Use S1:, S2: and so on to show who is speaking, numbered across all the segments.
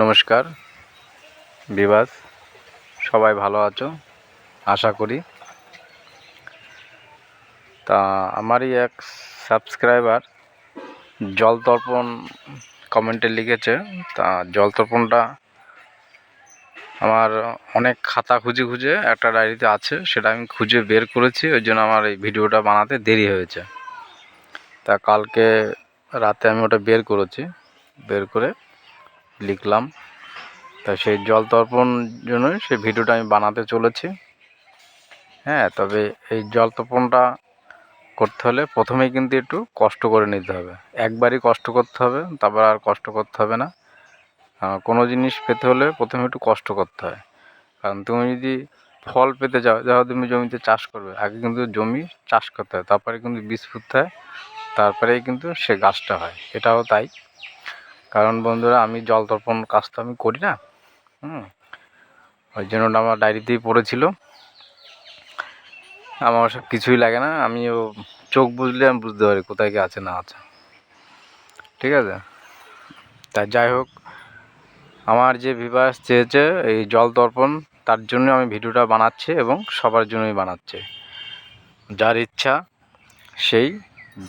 S1: নমস্কার। বিবাস সবাই ভালো আছো? আশা করি। তা, আমারই এক সাবস্ক্রাইবার জল তর্পণ কমেন্টে লিখেছে। তা জল তর্পণটা আমার অনেক খাতা খুঁজে খুঁজে একটা ডায়েরিতে আছে, সেটা আমি খুঁজে বের করেছি, ওই জন্য আমার এই ভিডিওটা বানাতে দেরি হয়েছে। তা, কালকে রাতে আমি ওটা বের করেছি, বের করে লিখলাম। তা সেই জল তর্পণ জন্যই সেই ভিডিওটা আমি বানাতে চলেছি। হ্যাঁ তবে এই জল তর্পণটা করতে হলে প্রথমেই কিন্তু একটু কষ্ট করে নিতে হবে। একবারই কষ্ট করতে হবে, তারপর আর কষ্ট করতে হবে না। কোনো জিনিস পেতে হলে প্রথমে একটু কষ্ট করতে হয়। কারণ তুমি যদি ফল পেতে যাও যাও তুমি জমিতে চাষ করবে, আগে কিন্তু জমি চাষ করতে হয়, তারপরে কিন্তু বীজ ফুটতে হয়, তারপরেই কিন্তু সে গাছটা হয়। এটাও তাই। কারণ বন্ধুরা, আমি জল তর্পণ কাজ তো আমি করি না, হুম? ওই জন্য আমার ডায়েরিতেই পড়েছিল। আমার সব কিছুই লাগে না, আমিও চোখ বুঝলে আমি বুঝতে পারি কোথায় কি আছে না আছে। ঠিক আছে? তা যাই হোক, আমার যে ভিভাস চেয়েছে এই জল তর্পণ, তার জন্য আমি ভিডিওটা বানাচ্ছি এবং সবার জন্যই বানাচ্ছে। যার ইচ্ছা, সেই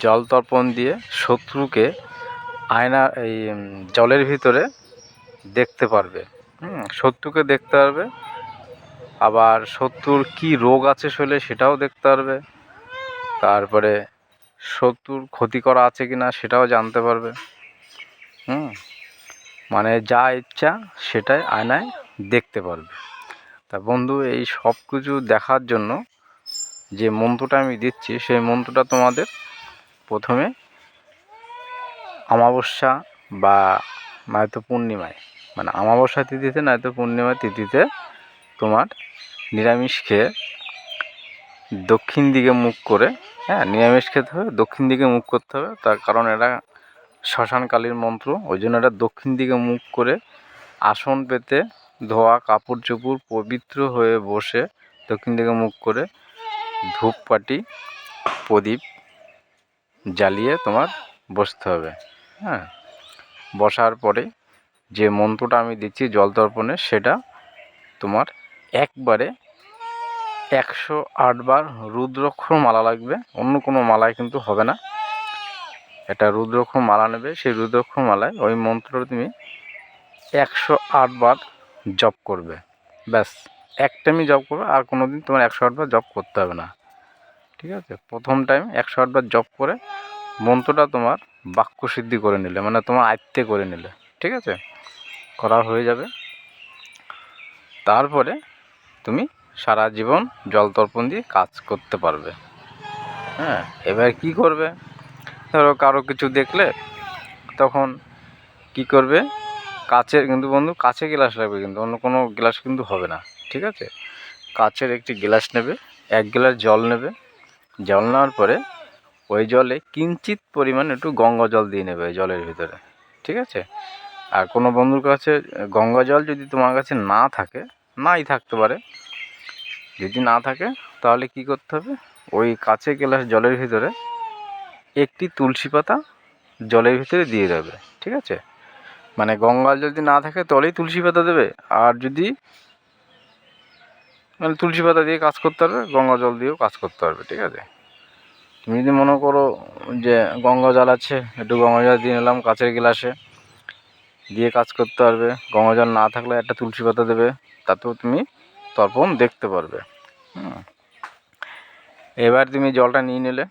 S1: জল তর্পণ দিয়ে শত্রুকে আয়না এই জলের ভিতরে দেখতে পারবে। হুম, শত্রুকে দেখতে পারবে। আবার শত্রুর কি রোগ আছে শরীরে সেটাও দেখতে পারবে। তারপরে শত্রুর ক্ষতি করা আছে কি না সেটাও জানতে পারবে। হুম মানে যা ইচ্ছা সেটাই আয়নায় দেখতে পারবে। তা বন্ধু, এই সব কিছু দেখার জন্য যে মন্ত্রটা আমি দিচ্ছি, সেই মন্ত্রটা তোমাদের প্রথমে অমাবস্যা বা নয়তো পূর্ণিমায়। মানে অমাবস্যা তিথিতে নয়তো পূর্ণিমা তিথিতে তোমার নিরামিষ খেয়ে দক্ষিণ দিকে মুখ করে হ্যাঁ নিরামিষ খেতে হবে, দক্ষিণ দিকে মুখ করতে হবে। তার কারণ এটা শ্মশানকালীর মন্ত্র, ওই জন্য এটা দক্ষিণ দিকে মুখ করে আসন পেতে ধোয়া কাপড় চোপড় পবিত্র হয়ে বসে দক্ষিণ দিকে মুখ করে ধূপকাঠি, প্রদীপ জ্বালিয়ে তোমার বসতে হবে। হ্যাঁ বসার পরে যে মন্ত্রটা আমি দিচ্ছি জল তর্পণে, সেটা তোমার একবারে একশো আটবার রুদ্রাক্ষর মালা লাগবে। অন্য কোনো মালায় কিন্তু হবে না। এটা রুদ্রাক্ষর মালা নেবে, সেই রুদ্রাক্ষর মালায় ওই মন্ত্রটা তুমি একশো আটবার জপ করবে। ব্যাস এক টাইমই জপ করবে, আর কোনো দিন তোমার একশো আটবার জপ করতে হবে না। ঠিক আছে? প্রথম টাইম একশো আটবার জপ করে মন্ত্রটা তোমার বাক্য সিদ্ধি করে নিলে মানে তোমার আয়ত্তে করে নিলে, ঠিক আছে? করা হয়ে যাবে। তারপরে তুমি সারা জীবন জল তর্পণ দিয়ে কাজ করতে পারবে। হ্যাঁ এবার কি করবে? ধরো কারও কিছু দেখলে তখন কি করবে? কাচের কিন্তু বন্ধু, কাছে গ্লাস লাগবে কিন্তু, অন্য কোনো গ্লাস কিন্তু হবে না, ঠিক আছে? কাচের একটি গ্লাস নেবে, এক গ্লাস জল নেবে। জল নেওয়ার পরে ওই জলে কিঞ্চিত পরিমাণ একটু গঙ্গা জল দিয়ে নেবে জলের ভিতরে, ঠিক আছে? আর কোনো বন্ধুর কাছে, গঙ্গা জল যদি তোমার কাছে না থাকে, নাই থাকতে পারে, যদি না থাকে, তাহলে কি করতে হবে? ওই কাছে গ্লাস জলের ভিতরে একটি তুলসী পাতা জলের ভিতরে দিয়ে দেবে, ঠিক আছে? মানে গঙ্গা যদি না থাকে তবেই তুলসী পাতা দেবে, আর যদি মানে তুলসী পাতা দিয়ে কাজ করতে পারবে, গঙ্গা জল দিয়েও কাজ করতে পারবে, ঠিক আছে? তুমি যদি মনে করো যে গঙ্গা জল আছে, একটু গঙ্গা জল দিয়ে নিলাম কাচের গ্লাসে, দিয়ে কাজ করতে পারবে। গঙ্গা জল না থাকলে একটা তুলসী পাতা দেবে, তাতেও তুমি তর্পণ দেখতে পারবে। হুম। এবার তুমি জলটা নিয়ে নিলে,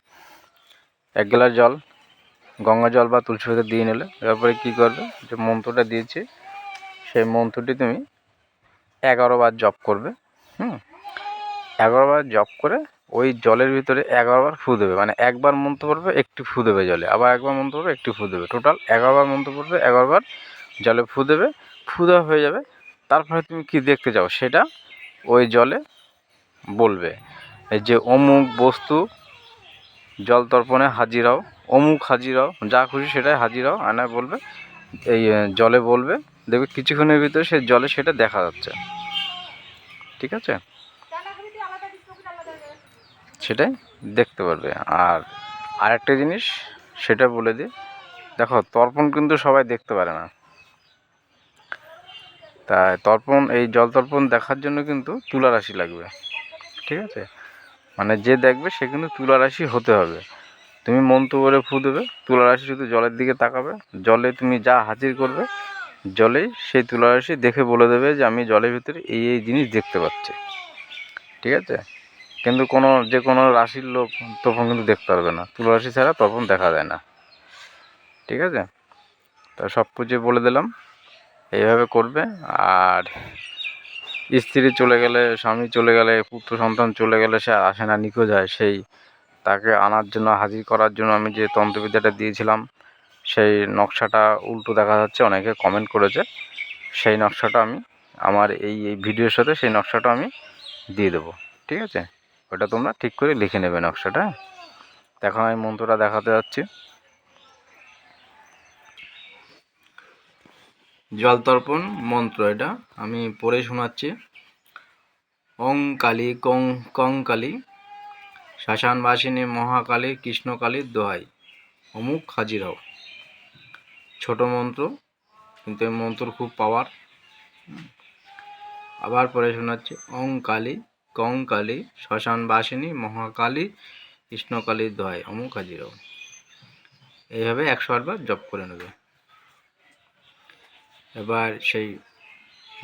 S1: এক গ্লাস জল, গঙ্গা জল বা তুলসী পাতা দিয়ে নিলে। এরপরে কী করবে? যে মন্ত্রটা দিয়েছি, সেই মন্ত্রটি তুমি এগারো বার জপ করবে। হুম। এগারো বার জপ করে ওই জলের ভিতরে এগারো বার ফু দেবে মানে একবার মন্ত্র পড়বে, একটি ফু দেবে জলে, আবার একবার মন্ত্র পড়বে, একটি ফু দেবে। টোটাল এগারো বার মন্ত্র পড়বে এগারো বার জলে ফু দেবে, ফু দেওয়া হয়ে যাবে। তারপরে তুমি কি দেখতে চাও সেটা ওই জলে বলবে, এই যে অমুক বস্তু জল তর্পণে হাজিরাও অমুক হাজিরাও যা খুশি সেটাই হাজির হও আয়নায় বলবে, এই জলে বলবে। দেখবে কিছুক্ষণের ভিতরে সে জলে সেটা দেখা যাচ্ছে। ঠিক আছে? সেটাই দেখতে পারবে। আর আরেকটা জিনিস, সেটা বলে দিই দেখো, তর্পণ কিন্তু সবাই দেখতে পারে না। তাই তর্পণ, এই জল তর্পণ দেখার জন্য কিন্তু তুলা রাশি লাগবে। ঠিক আছে? মানে যে দেখবে, সে কিন্তু তুলা রাশি হতে হবে। তুমি মন্ত্র করে ফু দেবে, তুলা রাশি শুধু জলের দিকে তাকাবে। জলে তুমি যা হাজির করবে, জলেই সেই তুলা রাশি দেখে বলে দেবে যে, আমি জলের ভিতরে এই এই জিনিস দেখতে পাচ্ছি। ঠিক আছে? কিন্তু কোনো যে কোনো রাশির লোক তখন কিন্তু দেখতে পারবে না। তুলা রাশি ছাড়া তখন দেখা যায় না। ঠিক আছে? তা সব কিছু বলে দিলাম। এইভাবে করবে। আর স্ত্রী চলে গেলে, স্বামী চলে গেলে, পুত্র সন্তান চলে গেলে সে আসে না, নিখোঁজ হয়। সেই তাকে আনার জন্য, হাজির করার জন্য আমি যে তন্ত্রবিদ্যাটা দিয়েছিলাম, সেই নকশাটা উল্টো দেখা যাচ্ছে, অনেকে কমেন্ট করেছে। সেই নকশাটা আমি, আমার এই এই ভিডিওর সাথে সেই নকশাটা আমি দিয়ে দেবো। ঠিক আছে? ওটা তোমরা ঠিক করে লিখে নেবে নকশাটা? এখন আমি মন্ত্রটা দেখাতে যাচ্ছি। জল তর্পণ মন্ত্র এটা। আমি পড়ে শোনাচ্ছি। ওং কালী কং কং কালী শ্মশানবাসিনী মহাকালী কৃষ্ণকালীর দোহাই। অমুক হাজির হও ছোট মন্ত্র, কিন্তু এই মন্ত্র খুব পাওয়ার আবার পরে শোনাচ্ছি। ওং কালী কং কালী শ্মশানবাসিনী মহাকালী, কৃষ্ণকালী দোহাই অমুক হাজির এইভাবে একশো আটবার জপ করে নেবে। এবার সেই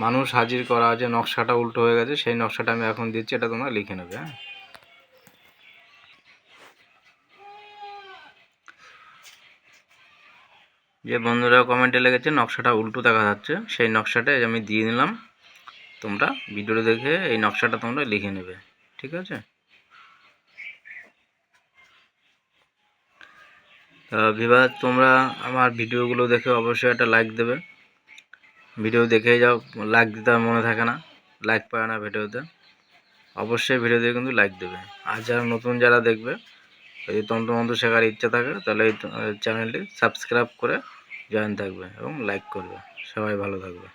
S1: মানুষ হাজির করা যে নকশাটা উল্টো হয়ে গেছে, সেই নকশাটা আমি এখন দিচ্ছি, এটা তোমরা লিখে নেবে হ্যাঁ? যে বন্ধুরা কমেন্টে লেগেছে, নকশাটা উল্টো দেখা যাচ্ছে, সেই নকশাটা এই যে আমি দিয়ে নিলাম তোমরা ভিডিওটা দেখে এই নকশাটা তোমরা লিখে নেবে, ঠিক আছে? ভিভাস তোমরা আমার ভিডিওগুলো দেখে অবশ্যই একটা লাইক দেবে। ভিডিও দেখে যাও লাইক দিতে আর মনে থাকে না লাইক পায় না ভিডিওতে। অবশ্যই ভিডিওতে কিন্তু লাইক দেবে। আর যারা নতুন যারা দেখবে, যদি তন্ত্রমন্ত্র শেখার ইচ্ছা থাকে, তাহলে এই চ্যানেলটি সাবস্ক্রাইব করে জয়েন থাকবে এবং লাইক করবে। সবাই ভালো থাকবে।